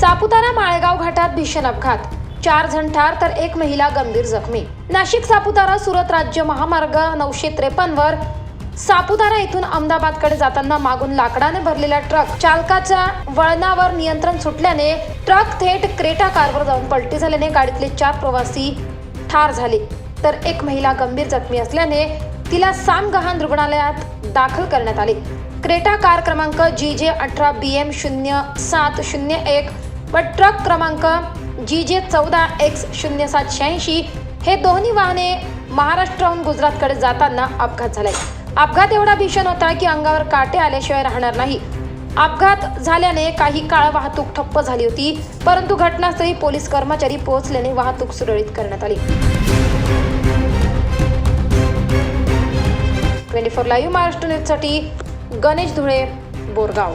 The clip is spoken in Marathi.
सापुतारा माळेगाव घाटात भीषण अपघात. चार जण ठार तर एक महिला गंभीर जखमी. नाशिक सापुतारा सुरत राज्य महामार्ग नऊशे त्रेपन्न वर सापुतारा येथून अहमदाबादकडे जाताना मागून लाकडाने भरलेला ट्रक चालकाच्या वळणावर नियंत्रण सुटल्याने ट्रक थेट क्रेटा कारवर जाऊन पलटी झाल्याने गाडीतले चार प्रवासी ठार झाले. तर एक महिला गंभीर जखमी असल्याने तिला सामगहान रुग्णालयात दाखल करण्यात आले. क्रेटा कार क्रमांक जी जे अठरा बी एम शून्य सात शून्य एक व ट्रक क्रमांक जी जे चौदा एक्स शून्य सात शहाऐंशी हे दोन्ही वाहने महाराष्ट्राहून गुजरातकडे जाताना अपघात झालाय अपघात एवढा भीषण होता की अंगावर काटे आल्याशिवाय राहणार नाही. अपघात झाल्याने काही काळ वाहतूक ठप्प झाली होती परंतु घटनास्थळी पोलीस कर्मचारी पोहोचल्याने वाहतूक सुरळीत करण्यात आली. ट्वेंटी फोर लाईव्ह महाराष्ट्र न्यूजसाठी गणेश धुळे बोरगाव.